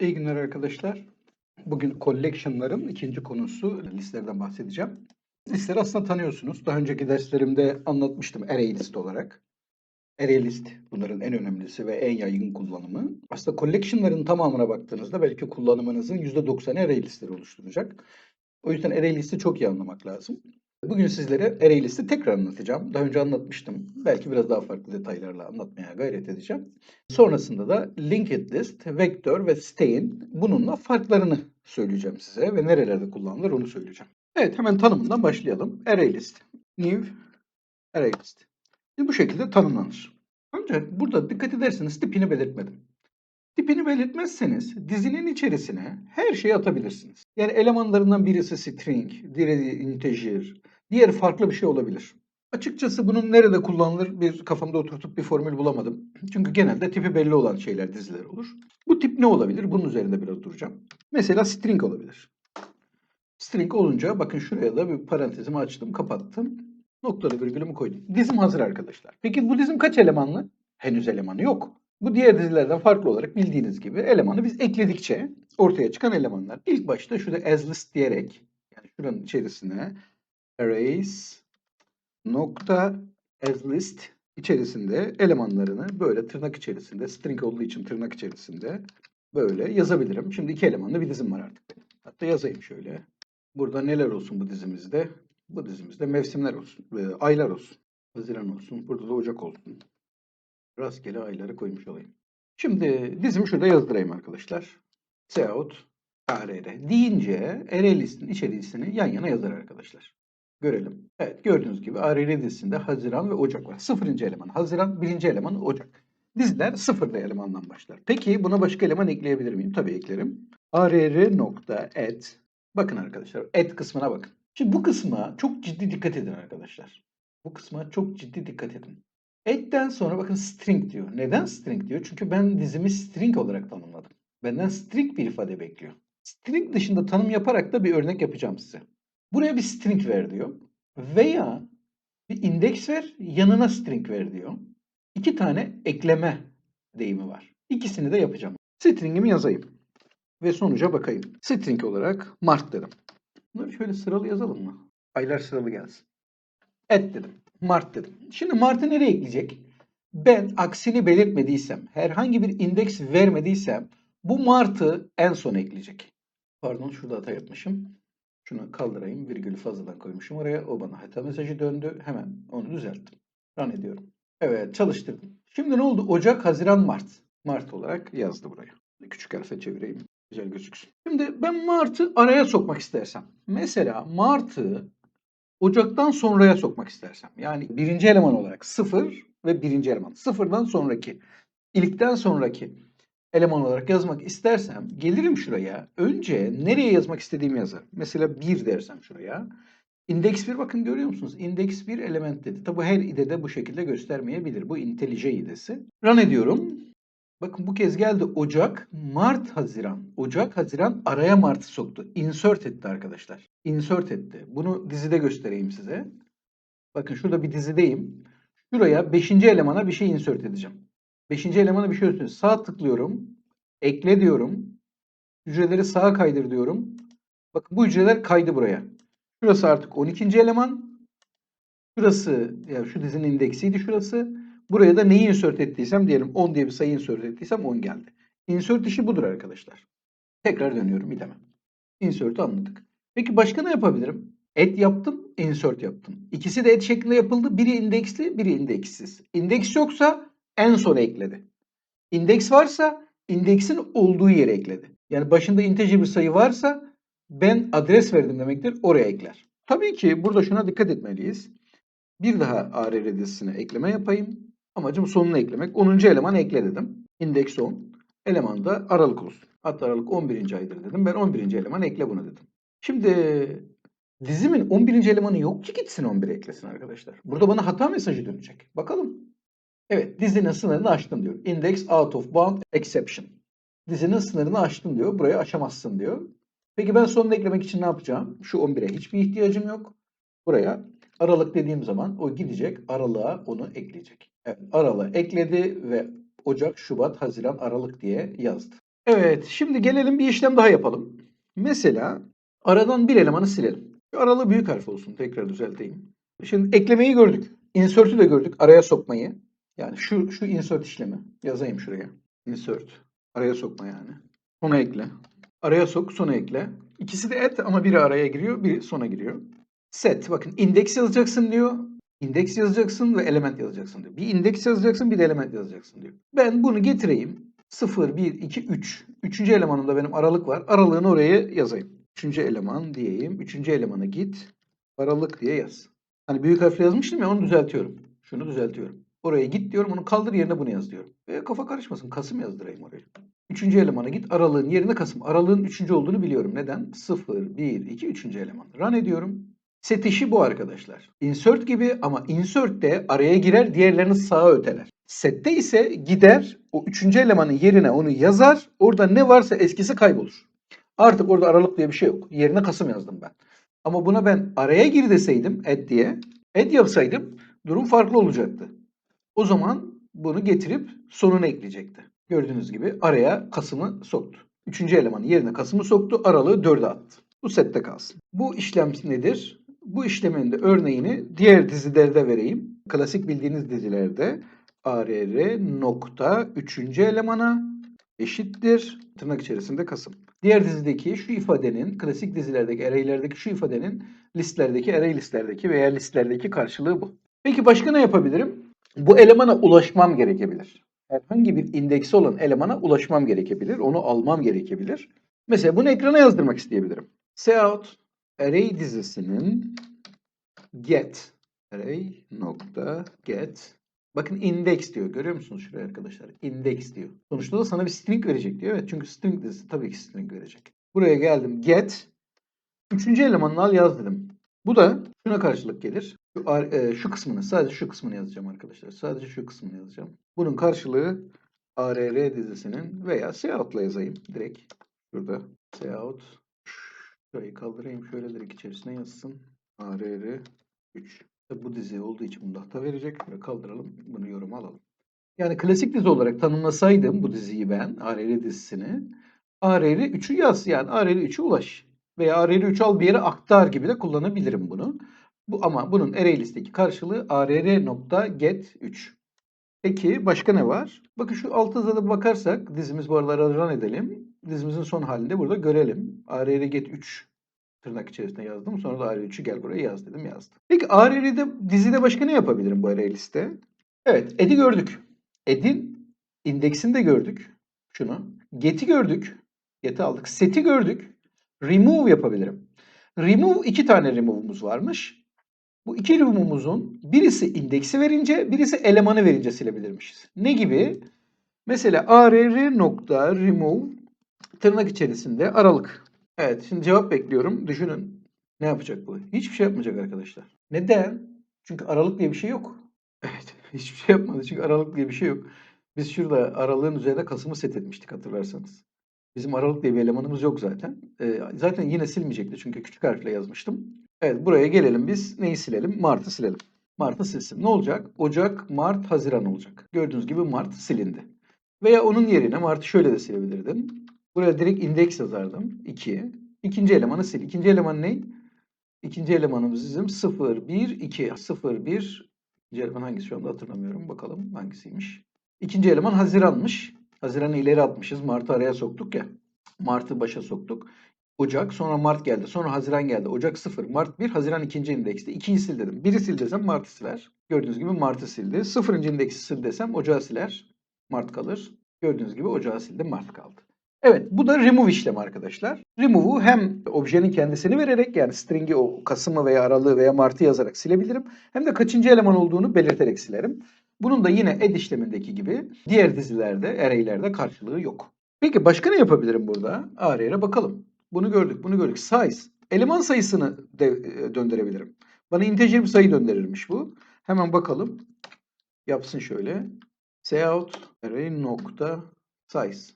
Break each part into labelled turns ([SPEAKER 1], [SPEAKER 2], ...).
[SPEAKER 1] İyi günler arkadaşlar. Bugün collection'ların ikinci konusu listelerden bahsedeceğim. Listeleri aslında tanıyorsunuz. Daha önceki derslerimde anlatmıştım array list olarak. Array list bunların en önemlisi ve en yaygın kullanımı. Aslında collection'ların tamamına baktığınızda belki kullanımınızın %90'ı array listleri oluşturacak. O yüzden array listi çok iyi anlamak lazım. Bugün sizlere array listi tekrar anlatacağım. Daha önce anlatmıştım. Belki biraz daha farklı detaylarla anlatmaya gayret edeceğim. Sonrasında da linked list, vektör ve stain bununla farklarını söyleyeceğim size ve nerelerde kullanılır onu söyleyeceğim. Evet hemen tanımından başlayalım. Array list. New array list. Bu şekilde tanımlanır. Önce burada dikkat ederseniz tipini belirtmedim. Tipini belirtmezseniz dizinin içerisine her şeyi atabilirsiniz. Yani elemanlarından birisi string, diğeri integer, diğeri farklı bir şey olabilir. Açıkçası bunun nerede kullanılır bir kafamda oturtup bir formül bulamadım. Çünkü genelde tipi belli olan şeyler diziler olur. Bu tip ne olabilir? Bunun üzerinde biraz duracağım. Mesela string olabilir. String olunca bakın şuraya da bir parantezimi açtım, kapattım. Noktalı virgülümü koydum. Dizim hazır arkadaşlar. Peki bu dizim kaç elemanlı? Henüz elemanı yok. Bu diğer dizilerden farklı olarak bildiğiniz gibi elemanı biz ekledikçe ortaya çıkan elemanlar. İlk başta şurada as list diyerek yani şuranın içerisine arrays nokta as list içerisinde elemanlarını böyle tırnak içerisinde string olduğu için tırnak içerisinde böyle yazabilirim. Şimdi iki elemanlı bir dizim var artık. Hatta yazayım şöyle. Burada neler olsun bu dizimizde? Bu dizimizde mevsimler olsun, e, aylar olsun. Haziran olsun, burada da Ocak olsun. Rastgele ayları koymuş olayım. Şimdi dizimi şurada yazdırayım arkadaşlar. Seyahat ARR deyince array listin içerisini yan yana yazar arkadaşlar. Görelim. Evet gördüğünüz gibi ARR dizisinde Haziran ve Ocak var. Sıfırıncı eleman Haziran, birinci eleman Ocak. Diziler sıfırlı elemandan başlar. Peki buna başka eleman ekleyebilir miyim? Tabii eklerim. ARR nokta add. Bakın arkadaşlar add kısmına bakın. Şimdi bu kısma çok ciddi dikkat edin arkadaşlar. Bu kısma çok ciddi dikkat edin. Add'den sonra bakın string diyor. Neden string diyor? Çünkü ben dizimi string olarak tanımladım. Benden string bir ifade bekliyor. String dışında tanım yaparak da bir örnek yapacağım size. Buraya bir string ver diyor. Veya bir indeks ver, yanına string ver diyor. İki tane ekleme deyimi var. İkisini de yapacağım. String'imi yazayım. Ve sonuca bakayım. String olarak Mart dedim. Bunları şöyle sıralı yazalım mı? Aylar sıralı gelsin. Et dedim. Mart dedim. Şimdi Mart'ı nereye ekleyecek? Ben aksini belirtmediysem, herhangi bir indeks vermediysem bu Mart'ı en son ekleyecek. Pardon şurada hata yapmışım. Şunu kaldırayım. Virgülü fazladan koymuşum oraya. O bana hata mesajı döndü. Hemen onu düzelttim. Run ediyorum. Evet çalıştırdım. Şimdi ne oldu? Ocak, Haziran, Mart. Mart olarak yazdı buraya. Küçük harfe çevireyim. Güzel gözüksün. Şimdi ben Mart'ı araya sokmak istersem. Mesela Mart'ı Ocak'tan sonraya sokmak istersem. Yani birinci eleman olarak sıfır ve birinci eleman. Sıfırdan sonraki, ilikten sonraki eleman olarak yazmak istersem gelirim şuraya. Önce nereye yazmak istediğimi yazarım. Mesela 1 dersem şuraya. İndeks 1 bakın görüyor musunuz? İndeks 1 element dedi. Tabi her idede bu şekilde göstermeyebilir. Bu IntelliJ idesi. Run ediyorum. Bakın bu kez geldi Ocak, Mart, Haziran. Ocak, Haziran araya Mart'ı soktu. Insert etti arkadaşlar. Insert etti. Bunu dizide göstereyim size. Bakın şurada bir dizideyim. Şuraya 5. elemana bir şey insert edeceğim. 5. elemana bir şey insert Sağ tıklıyorum. Ekle diyorum. Hücreleri sağa kaydır diyorum. Bakın bu hücreler kaydı buraya. Şurası artık 12. eleman. Şurası, yani şu dizinin indeksiydi şurası. Buraya da neyi insert ettiysem diyelim 10 diye bir sayı insert ettiysem 10 geldi. Insert işi budur arkadaşlar. Tekrar dönüyorum bir demem. Insert'ü anladık. Peki başka ne yapabilirim? Add yaptım, insert yaptım. İkisi de add şeklinde yapıldı. Biri indeksli, biri indekssiz. İndeks yoksa en son ekledi. İndeks varsa indeksin olduğu yere ekledi. Yani başında integer bir sayı varsa ben adres verdim demektir. Oraya ekler. Tabii ki burada şuna dikkat etmeliyiz. Bir daha ARR dizisine ekleme yapayım. Amacım sonuna eklemek. 10. eleman ekle dedim. İndeks 10. Eleman da Aralık olsun. Hatta Aralık 11. aydır dedim. Ben 11. eleman ekle bunu dedim. Şimdi dizimin 11. elemanı yok ki gitsin 11 eklesin arkadaşlar. Burada bana hata mesajı dönecek. Bakalım. Evet dizinin sınırını aştım diyor. Index out of bound exception. Dizinin sınırını aştım diyor. Burayı aşamazsın diyor. Peki ben sonunu eklemek için ne yapacağım? Şu 11'e hiçbir ihtiyacım yok. Buraya Aralık dediğim zaman o gidecek aralığa onu ekleyecek. Evet, aralığı ekledi ve Ocak, Şubat, Haziran, Aralık diye yazdı. Evet, şimdi gelelim bir işlem daha yapalım. Mesela aradan bir elemanı silelim. Aralığı büyük harf olsun. Tekrar düzelteyim. Şimdi eklemeyi gördük. Insert'ü de gördük. Araya sokmayı. Yani şu şu insert işlemi. Yazayım şuraya. Insert. Araya sokma yani. Sona ekle. Araya sok, sona ekle. İkisi de et ama biri araya giriyor, biri sona giriyor. Set. Bakın indeks yazacaksın diyor. İndeks yazacaksın ve element yazacaksın diyor. Bir indeks yazacaksın, bir de element yazacaksın diyor. Ben bunu getireyim. 0, 1, 2, 3. Üçüncü elemanımda benim aralık var. Aralığını oraya yazayım. Üçüncü eleman diyeyim. Üçüncü elemana git. Aralık diye yaz. Hani büyük harfle yazmıştım ya onu düzeltiyorum. Şunu düzeltiyorum. Oraya git diyorum onu kaldır yerine bunu yaz diyorum. E, kafa karışmasın. Kasım yazdırayım oraya. Üçüncü elemana git. Aralığın yerine Kasım. Aralığın üçüncü olduğunu biliyorum. Neden? 0, 1, 2, üçüncü eleman. Run ediyorum. Set işi bu arkadaşlar. Insert gibi ama insert de araya girer diğerlerini sağa öteler. Sette ise gider o üçüncü elemanın yerine onu yazar. Orada ne varsa eskisi kaybolur. Artık orada aralık diye bir şey yok. Yerine Kasım yazdım ben. Ama buna ben araya gir deseydim add diye. Add yapsaydım durum farklı olacaktı. O zaman bunu getirip sonuna ekleyecekti. Gördüğünüz gibi araya Kasım'ı soktu. Üçüncü elemanın yerine Kasım'ı soktu. Aralığı 4'e attı. Bu sette kalsın. Bu işlem nedir? Bu işlemin de örneğini diğer dizilerde vereyim. Klasik bildiğiniz dizilerde ARR nokta üçüncü elemana eşittir tırnak içerisinde Kasım. Diğer dizideki şu ifadenin, klasik dizilerdeki array'lerdeki şu ifadenin listlerdeki, array listlerdeki veya listlerdeki karşılığı bu. Peki başka ne yapabilirim? Bu elemana ulaşmam gerekebilir. Herhangi bir indeksi olan elemana ulaşmam gerekebilir. Onu almam gerekebilir. Mesela bunu ekrana yazdırmak isteyebilirim. Cout array dizisinin get array nokta get Bakın index diyor. Görüyor musunuz şuraya arkadaşlar? Index diyor. Sonuçta da sana bir string verecek diyor. Evet çünkü string dizisi tabii ki string verecek. Buraya geldim. Get. Üçüncü elemanını al yaz dedim. Bu da şuna karşılık gelir. Şu, e, şu kısmını sadece şu kısmını yazacağım arkadaşlar. Sadece şu kısmını yazacağım. Bunun karşılığı ARR dizisinin veya Cout'la yazayım direkt. Şurada Cout. Şurayı kaldırayım. Şöyle direkt içerisine yazsın. ARR 3. Tabi bu dizi olduğu için bunu da hata verecek. Böyle kaldıralım. Bunu yoruma alalım. Yani klasik dizi olarak tanımlasaydım bu diziyi ben, ARR dizisini, ARR 3'ü yaz. Yani ARR 3'ü ulaş. Veya ARR 3 al bir yere aktar gibi de kullanabilirim bunu. Bu ama bunun array listeki karşılığı arr.get3. Peki başka ne var? Bakın şu alt hızına bakarsak dizimiz bu aralara run edelim. Dizimizin son halinde burada görelim. arr.get3 tırnak içerisinde yazdım. Sonra da AR3'ü gel buraya yaz dedim yazdım. Peki ARR'de dizide başka ne yapabilirim bu array liste? Evet ed'i gördük. Ed'in indeksini de gördük. Şunu. Get'i gördük. Get'i aldık. Set'i gördük. Remove yapabilirim. Remove iki tane remove'umuz varmış. Bu iki remove'umuzun birisi indeksi verince birisi elemanı verince silebilirmişiz. Ne gibi? Mesela arr nokta remove tırnak içerisinde aralık. Evet, şimdi cevap bekliyorum. Düşünün ne yapacak bu? Hiçbir şey yapmayacak arkadaşlar. Neden? Çünkü aralık diye bir şey yok. Evet, hiçbir şey yapmadı çünkü aralık diye bir şey yok. Biz şurada aralığın üzerine Kasım'ı set etmiştik hatırlarsanız. Bizim aralık diye bir elemanımız yok zaten. Ee, zaten yine silmeyecekti çünkü küçük harfle yazmıştım. Evet, buraya gelelim biz. Neyi silelim? Mart'ı silelim. Mart'ı silsin. Ne olacak? Ocak, Mart, Haziran olacak. Gördüğünüz gibi Mart silindi. Veya onun yerine Mart'ı şöyle de silebilirdim. Buraya direkt indeks yazardım. 2. İkinci elemanı sil. İkinci eleman ne? İkinci elemanımız bizim 0, 1, 2. 0, 1. İkinci eleman hangisi şu anda hatırlamıyorum. Bakalım hangisiymiş. İkinci eleman Haziran'mış. Haziran'ı ileri atmışız. Mart'ı araya soktuk ya. Mart'ı başa soktuk. Ocak, sonra Mart geldi. Sonra Haziran geldi. Ocak 0, Mart 1, Haziran ikinci indekste. 2'yi sil dedim. 1'i sil desem Mart'ı siler. Gördüğünüz gibi Mart'ı sildi. 0. indeksi sil desem Ocağı siler. Mart kalır. Gördüğünüz gibi Ocağı sildi. Mart kaldı. Evet bu da remove işlemi arkadaşlar. Remove'u hem objenin kendisini vererek yani string'i o Kasım'ı veya Aralık'ı veya Mart'ı yazarak silebilirim. Hem de kaçıncı eleman olduğunu belirterek silerim. Bunun da yine add işlemindeki gibi diğer dizilerde, array'lerde karşılığı yok. Peki başka ne yapabilirim burada? Array'e bakalım. Bunu gördük, bunu gördük. Size. Eleman sayısını de, e, döndürebilirim. Bana integer bir sayı döndürürmüş bu. Hemen bakalım. Yapsın şöyle. Cout array nokta size.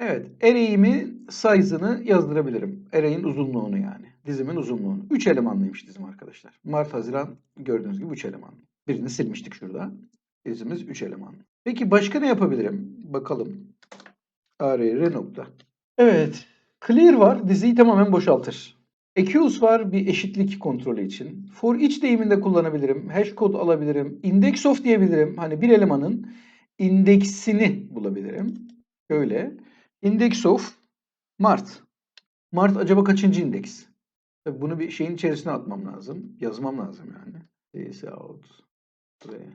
[SPEAKER 1] Evet, array'imin size'ını yazdırabilirim. Array'in uzunluğunu yani. Dizimin uzunluğunu. 3 elemanlıymış dizim arkadaşlar. Mart, Haziran gördüğünüz gibi 3 elemanlı. Birini silmiştik şurada. Dizimiz 3 elemanlı. Peki başka ne yapabilirim? Bakalım. ARR nokta. Evet. Clear var. Diziyi tamamen boşaltır. Accuse var bir eşitlik kontrolü için. For each deyiminde kullanabilirim. Hash kod alabilirim. Index of diyebilirim. Hani bir elemanın indeksini bulabilirim. Şöyle. Index of Mart. Mart acaba kaçıncı indeks? Tabii bunu bir şeyin içerisine atmam lazım. Yazmam lazım yani. Days out. Buraya.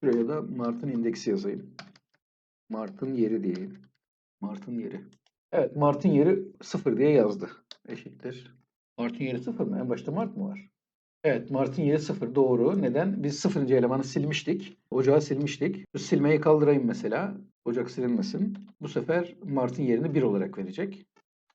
[SPEAKER 1] Şuraya da Mart'ın indeksi yazayım. Mart'ın yeri diyeyim. Mart'ın yeri. Evet Mart'ın yeri 0 diye yazdı. Eşittir. Mart'ın yeri 0 mı? En başta Mart mı var? Evet Mart'ın yeri 0 doğru. Neden? Biz 0. elemanı silmiştik. Ocağı silmiştik. Şu silmeyi kaldırayım mesela. Ocak silinmesin. Bu sefer Mart'ın yerini 1 olarak verecek.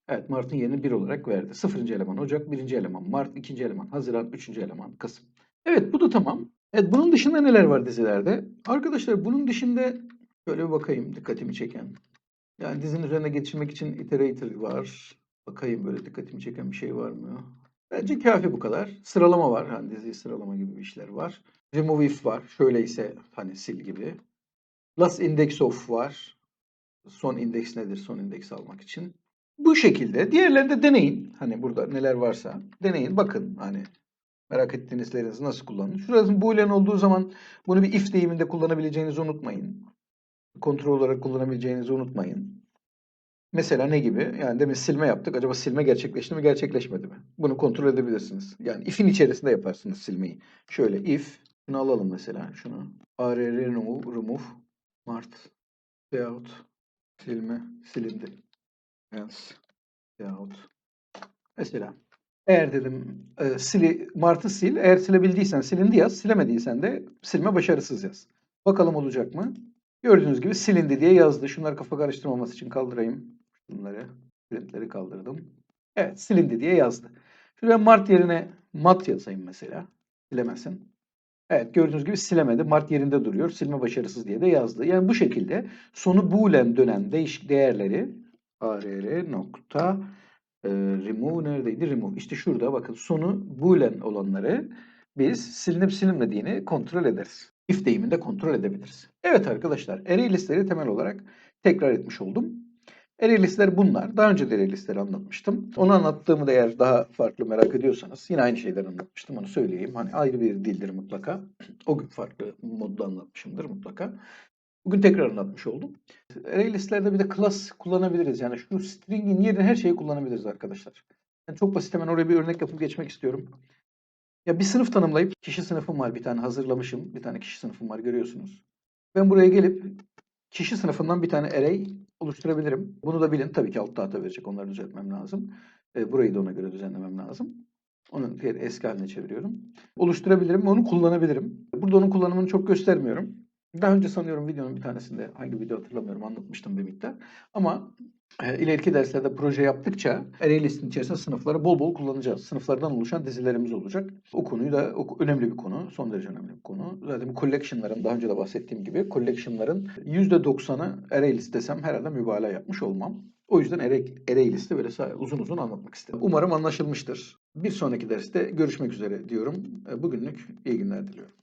[SPEAKER 1] Evet Mart'ın yerini 1 olarak verdi. 0. eleman Ocak, 1. eleman Mart, 2. eleman Haziran, 3. eleman Kasım. Evet bu da tamam. Evet bunun dışında neler var dizilerde? Arkadaşlar bunun dışında şöyle bir bakayım dikkatimi çeken. Yani dizinin üzerine geçirmek için iterator var. Bakayım böyle dikkatimi çeken bir şey var mı? Bence kafi bu kadar. Sıralama var. Hani diziyi sıralama gibi bir işler var. Remove if var. Şöyleyse hani sil gibi. Last index of var. Son indeks nedir? Son indeks almak için. Bu şekilde. Diğerlerini de deneyin. Hani burada neler varsa deneyin. Bakın hani merak ettiğinizlerinizi nasıl kullanın. Şurası boolean olduğu zaman bunu bir if deyiminde kullanabileceğinizi unutmayın. Kontrol olarak kullanabileceğinizi unutmayın. Mesela ne gibi? Yani demin silme yaptık. Acaba silme gerçekleşti mi, gerçekleşmedi mi? Bunu kontrol edebilirsiniz. Yani if'in içerisinde yaparsınız silmeyi. Şöyle if, şunu alalım mesela. Şunu arr remove, mart veyahut silme silindi. Else veyahut mesela eğer dedim e, sili, Mart'ı sil. Eğer silebildiysen silindi yaz. Silemediysen de silme başarısız yaz. Bakalım olacak mı? Gördüğünüz gibi silindi diye yazdı. Şunları kafa karıştırmaması için kaldırayım. Bunları, printleri kaldırdım. Evet silindi diye yazdı. Şuraya Mart yerine mat yazayım mesela. Silemesin. Evet gördüğünüz gibi silemedi. Mart yerinde duruyor. Silme başarısız diye de yazdı. Yani bu şekilde sonu boolean dönen değişik değerleri arr nokta e, remove neredeydi? Remove. İşte şurada bakın sonu boolean olanları biz silinip silinmediğini kontrol ederiz. If deyiminde kontrol edebiliriz. Evet arkadaşlar array listleri temel olarak tekrar etmiş oldum. Array listler bunlar. Daha önce de array listleri anlatmıştım. Onu anlattığımı da eğer daha farklı merak ediyorsanız yine aynı şeyden anlatmıştım. Onu söyleyeyim. Hani ayrı bir dildir mutlaka. O gün farklı modda anlatmışımdır mutlaka. Bugün tekrar anlatmış oldum. Array listelerde bir de class kullanabiliriz. Yani şu string'in yerine her şeyi kullanabiliriz arkadaşlar. Yani çok basit hemen oraya bir örnek yapıp geçmek istiyorum. Ya bir sınıf tanımlayıp kişi sınıfım var bir tane hazırlamışım. Bir tane kişi sınıfım var görüyorsunuz. Ben buraya gelip kişi sınıfından bir tane array oluşturabilirim. Bunu da bilin. Tabii ki alt tahta verecek. Onları düzeltmem lazım. E, burayı da ona göre düzenlemem lazım. Onun diğer eski haline çeviriyorum. Oluşturabilirim onu kullanabilirim. Burada onun kullanımını çok göstermiyorum. Daha önce sanıyorum videonun bir tanesinde hangi video hatırlamıyorum anlatmıştım bir miktar. Ama e, ileriki derslerde proje yaptıkça array içerisinde sınıfları bol bol kullanacağız. Sınıflardan oluşan dizilerimiz olacak. O konuyu da o, önemli bir konu. Son derece önemli bir konu. Zaten bu collection'ların daha önce de bahsettiğim gibi collection'ların %90'ı array desem herhalde mübalağa yapmış olmam. O yüzden array, böyle uzun uzun anlatmak istedim. Umarım anlaşılmıştır. Bir sonraki derste görüşmek üzere diyorum. E, Bugünlük iyi günler diliyorum.